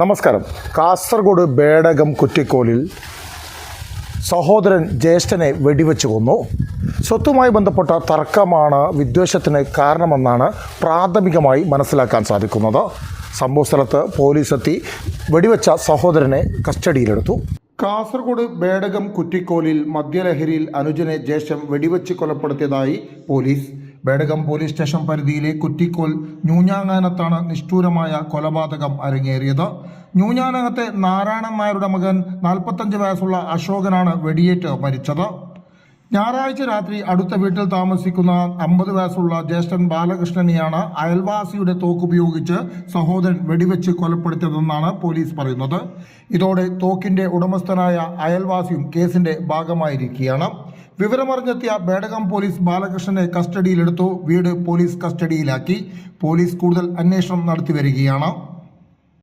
നമസ്കാരം. കാസർഗോഡ് ബേടകം കുറ്റിക്കോലിൽ സഹോദരൻ ജ്യേഷ്ഠനെ വെടിവെച്ച് കൊന്നു. സ്വത്തുമായി ബന്ധപ്പെട്ട തർക്കമാണ് വിദ്വേഷത്തിന് കാരണമെന്നാണ് പ്രാഥമികമായി മനസ്സിലാക്കാൻ സാധിക്കുന്നത്. സംഭവസ്ഥലത്ത് പോലീസ് എത്തി വെടിവെച്ച സഹോദരനെ കസ്റ്റഡിയിലെടുത്തു. കാസർഗോഡ് ബേടകം കുറ്റിക്കോലിൽ മദ്യലഹരിയിൽ അനുജനെ ജ്യേഷ്ഠം വെടിവെച്ച് കൊലപ്പെടുത്തിയതായി പോലീസ് ബേടകം പോലീസ് സ്റ്റേഷൻ പരിധിയിലെ കുറ്റിക്കോൽ ന്യൂഞ്ഞാങ്ങാനത്താണ് നിഷ്ഠൂരമായ കൊലപാതകം അരങ്ങേറിയത്. ന്യൂഞ്ഞാനകത്തെ നാരായണൻ നായരുടെ മകൻ നാൽപ്പത്തഞ്ച് വയസ്സുള്ള അശോകനാണ് വെടിയേറ്റ് മരിച്ചത്. ഞായറാഴ്ച രാത്രി അടുത്ത വീട്ടിൽ താമസിക്കുന്ന അമ്പത് വയസ്സുള്ള ജ്യേഷ്ഠൻ ബാലകൃഷ്ണനെയാണ് അയൽവാസിയുടെ തോക്കുപയോഗിച്ച് സഹോദരൻ വെടിവെച്ച് കൊലപ്പെടുത്തിയതെന്നാണ് പോലീസ് പറയുന്നത്. ഇതോടെ തോക്കിന്റെ ഉടമസ്ഥനായ അയൽവാസിയും കേസിന്റെ ഭാഗമായിരിക്കുകയാണ്. വിവരമറിഞ്ഞെത്തിയ ബേടകം പോലീസ് ബാലകൃഷ്ണനെ കസ്റ്റഡിയിലെടുത്തു. വീട് പോലീസ് കസ്റ്റഡിയിലാക്കി. പോലീസ് കൂടുതൽ അന്വേഷണം നടത്തി വരികയാണ്.